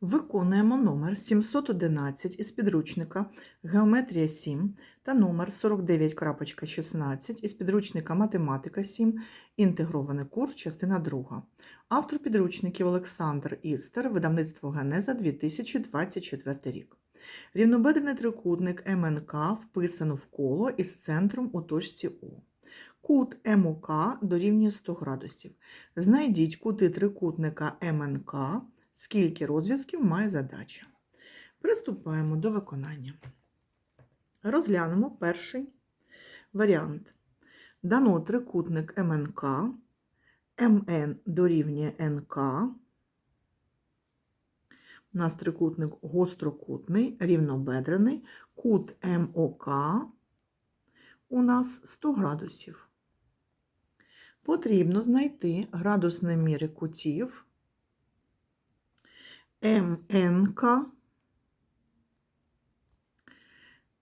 Виконуємо номер 711 із підручника Геометрія 7 та номер 49.16 із підручника Математика 7, інтегрований курс, частина 2. Автор підручників Олександр Істер, видавництво Генеза 2024 рік. Рівнобедрений трикутник МНК вписано в коло із центром у точці О. Кут МОК дорівнює 100 градусів. Знайдіть кути трикутника МНК, скільки розв'язків має задача. Приступаємо до виконання. Розглянемо перший варіант. Дано трикутник МНК, МН дорівнює НК. У нас трикутник гострокутний, рівнобедрений, кут МОК у нас 100 градусів. Потрібно знайти градусні міри кутів МНК,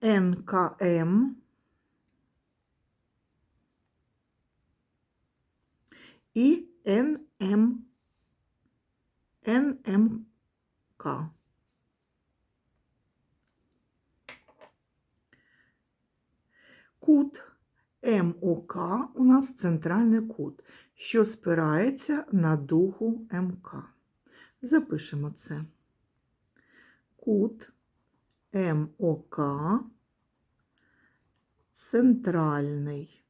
НКМ і НМ, НМК. Кут МОК у нас центральний кут, що спирається на дугу МК. Запишемо це. Кут МОК центральний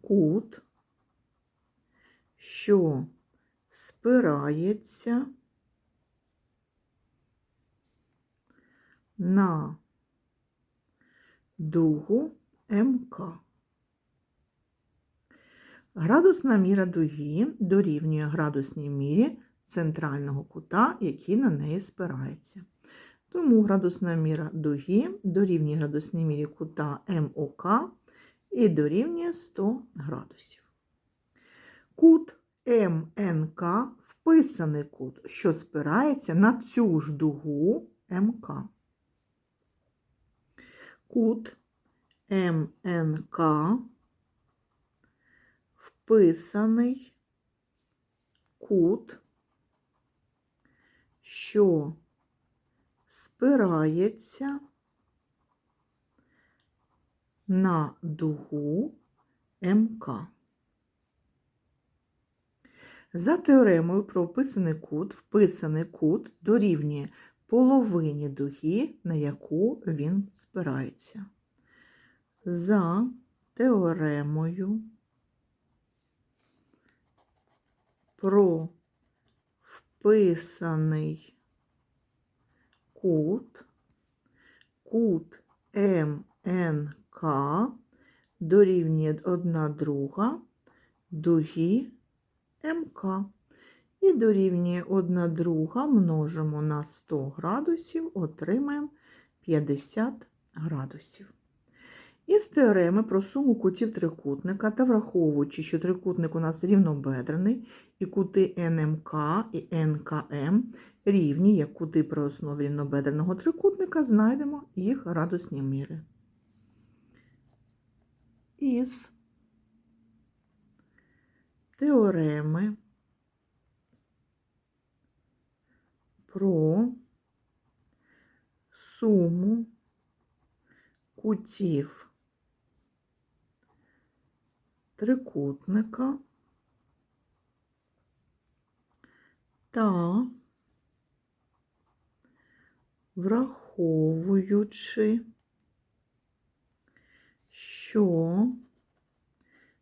кут, що спирається на дугу МК. Градусна міра дуги дорівнює градусній мірі центрального кута, який на неї спирається. Тому градусна міра дуги дорівнює градусній мірі кута МОК і дорівнює 100 градусів. Кут МНК вписаний кут, що спирається на цю ж дугу МК. Кут МНК вписаний кут, що спирається на дугу МК. За теоремою про вписаний кут, вписаний кут дорівнює половині дуги, на яку він спирається. За теоремою про вписаний кут, кут МНК дорівнює одна друга дуги МК. І дорівнює одна друга множимо на 100 градусів, отримаємо 50 градусів. Із теореми про суму кутів трикутника та враховуючи, що трикутник у нас рівнобедрений, і кути НМК і НКМ рівні, як кути при основі рівнобедреного трикутника, знайдемо їх градусні міри. Із теореми про суму кутів трикутника. Та враховуючи, що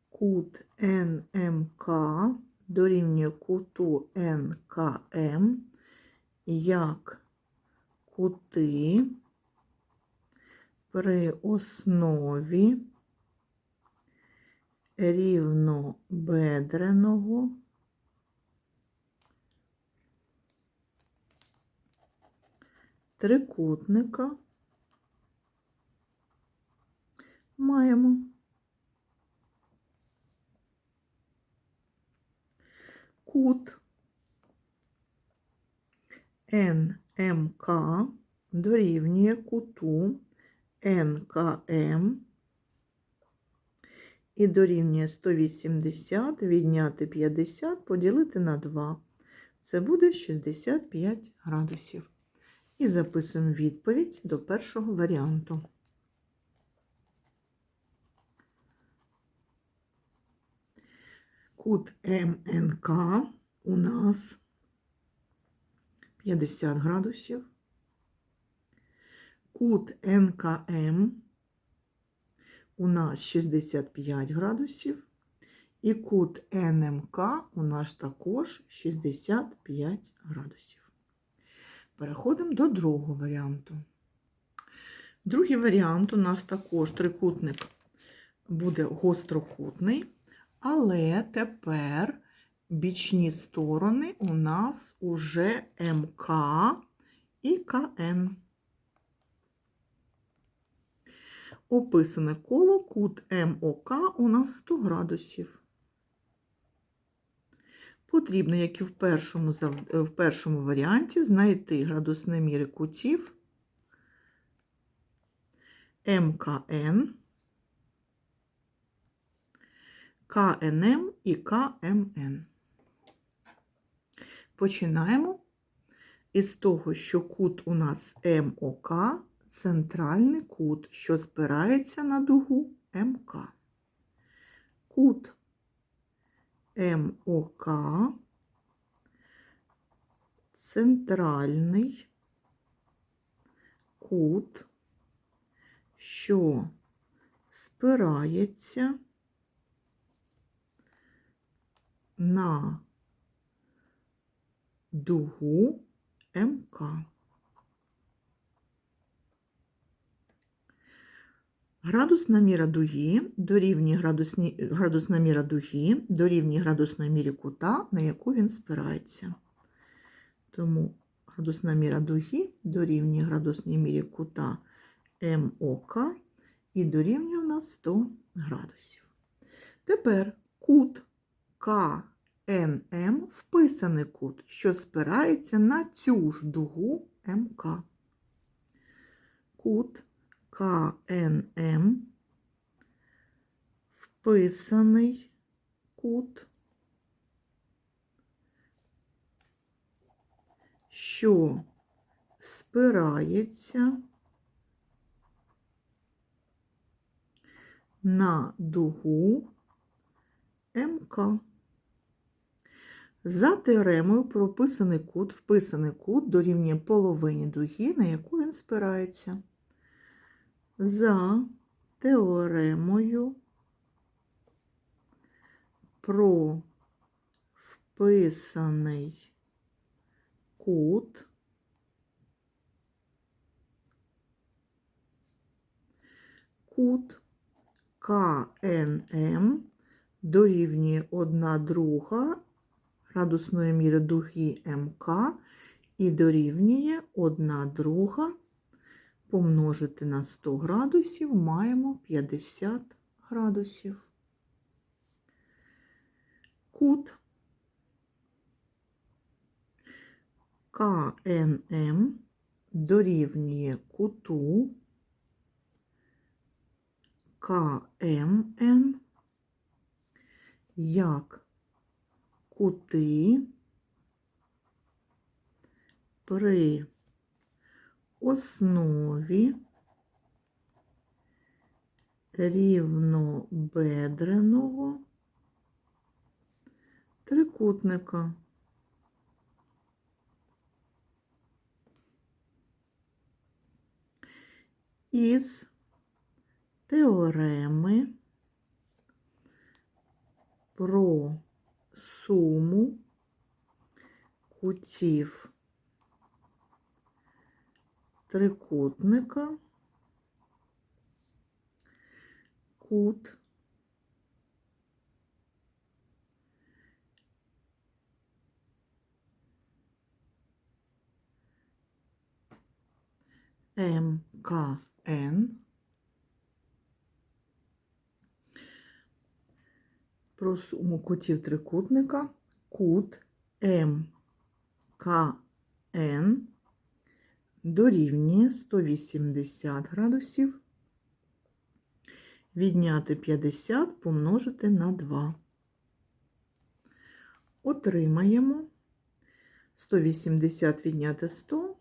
кут НМК дорівнює куту НКМ як кути при основі рівнобедреного трикутника маємо. Кут НМК дорівнює куту НКМ і дорівнює 180 відняти 50 поділити на 2. Це буде 65 градусів. І записуємо відповідь до першого варіанту. Кут МНК у нас 50 градусів. Кут НКМ у нас 65 градусів. І кут НМК у нас також 65 градусів. Переходимо до другого варіанту. Другий варіант у нас також трикутник буде гострокутний, але тепер бічні сторони у нас уже МК і КН. Описане коло кут МОК у нас 100 градусів. Потрібно, як і в першому, в першому варіанті, знайти градусні міри кутів МКН, КНМ і КМН. Починаємо із того, що кут у нас МОК центральний кут, що спирається на дугу МК. Кут МОК центральний кут, що спирається на дугу МК. Градусна міра дуги дорівнює градусні, градусна міра дуги дорівнює градусної мірі кута, на яку він спирається. Тому градусна міра дуги дорівнює градусній мірі кута МОК і дорівнює у нас 100 градусів. Тепер кут КНМ вписаний кут, що спирається на цю ж дугу МК. Кут КНМ вписаний кут, що спирається на дугу МК. За теоремою прописаний кут, вписаний кут дорівнює половині дуги, на яку він спирається. За теоремою про вписаний кут кут КНМ дорівнює 1 друга градусної міри дуги МК і дорівнює 1 друга помножити на 100 градусів маємо 50 градусів. Кут КНМ дорівнює куту КМН як кути при основі рівнобедреного трикутника. Із теореми про суму кутів трикутника. Кут. МКН про суму кутів трикутника. Кут МКН дорівнює 180 градусів, відняти 50 помножити на 2. Отримаємо 180 відняти 100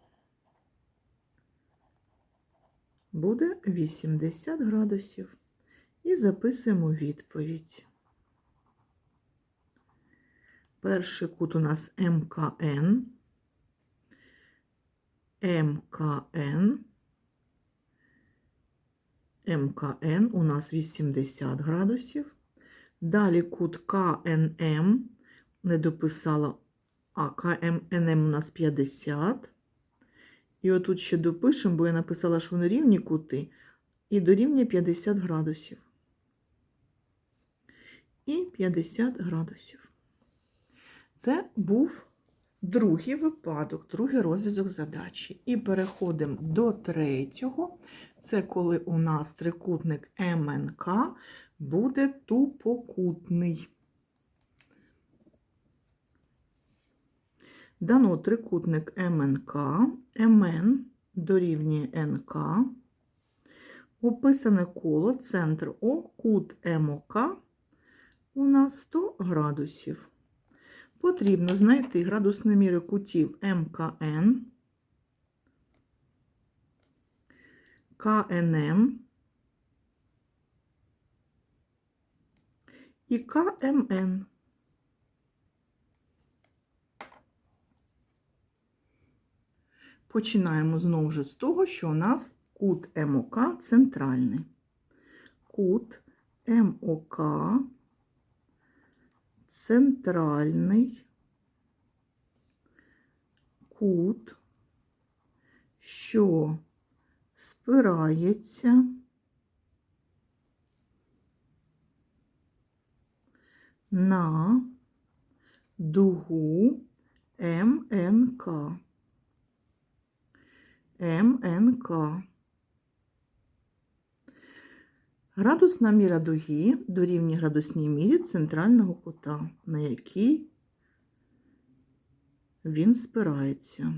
буде 80 градусів. І записуємо відповідь. Перший кут у нас МКН. МКН. МКН у нас 80 градусів. Далі кут КНМ. Не дописала, а КМНМ у нас 50. І отут ще допишемо, бо я написала, що вони рівні кути, і дорівнює 50 градусів. І 50 градусів. Це був другий випадок, другий розв'язок задачі. І переходимо до третього. Це коли у нас трикутник МНК буде тупокутний. Дано трикутник МНК, МН дорівнює НК. Описане коло, центр О, кут МОК у нас 100 градусів. Потрібно знайти градусні міри кутів МКН, КНМ і КМН. Починаємо знову ж з того, що у нас кут МОК центральний. Кут МОК центральний кут, що спирається на дугу МНК. МНК. Градусна міра дуги дорівнює градусній мірі центрального кута, на який він спирається,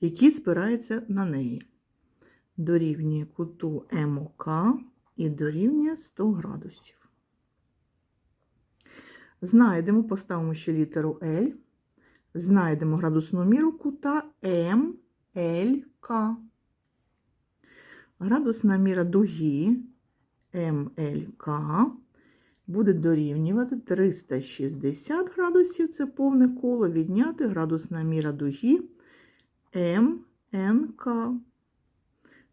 який спирається на неї. Дорівнює куту МОК і дорівнює 100 градусів. Знайдемо, поставимо ще літеру L, знайдемо градусну міру кута МЛК. Градусна міра дуги МЛК буде дорівнювати 360 градусів, це повне коло, відняти градусна міра дуги МНК.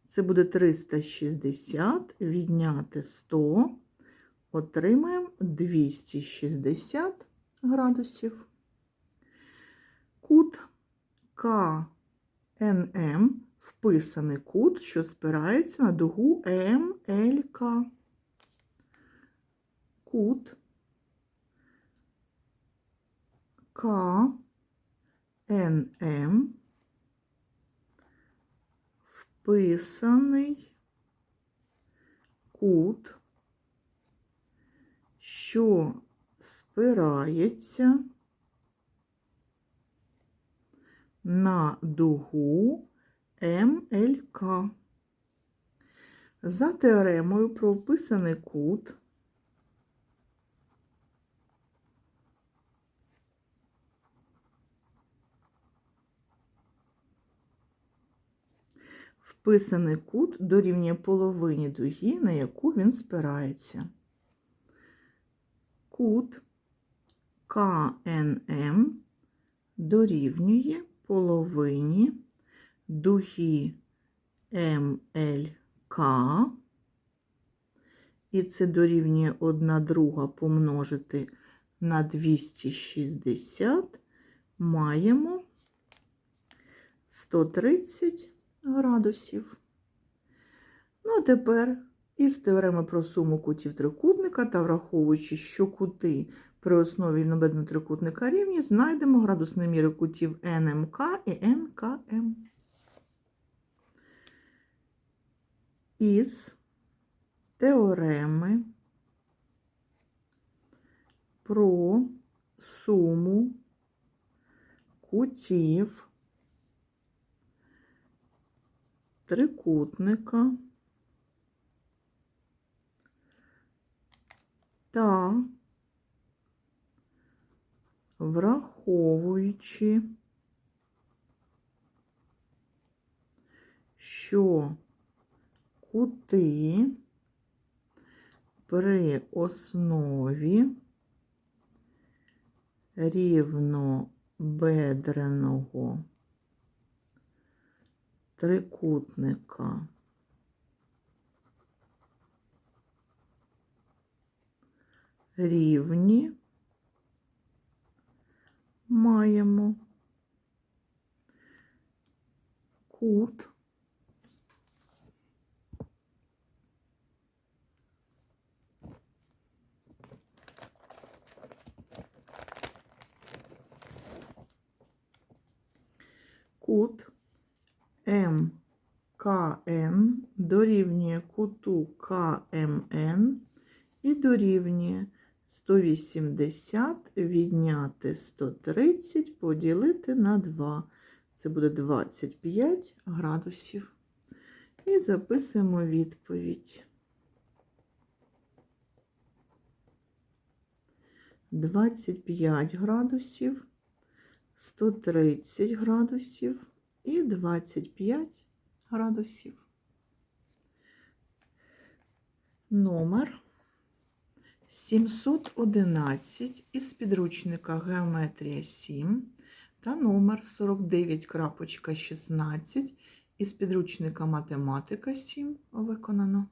Це буде 360, відняти 100, отримаємо 260 градусів. Кут КНМ вписаний кут, що спирається на дугу МЛК. Кут КНМ вписаний кут, що спирається на дугу МЛК. За теоремою про вписаний кут вписаний кут дорівнює половині дуги, на яку він спирається. Кут КНМ дорівнює половині дуги МЛК, і це дорівнює 1 друга помножити на 260, маємо 130 градусів. Ну, а тепер із теореми про суму кутів трикутника та враховуючи, що кути при основі рівнобедного трикутника рівні, знайдемо градусні міри кутів НМК і НКМ. Із теореми про суму кутів трикутника та враховуючи, що кути при основі рівнобедреного трикутника. Рівні маємо кут кут МКН дорівнює куту КМН і дорівнює 180 відняти 130 поділити на 2. Це буде 25 градусів. І записуємо відповідь. 25 градусів, 130 градусів і 25 градусів. Номер 711 із підручника Геометрія 7 та номер 49.16 із підручника Математика 7 виконано.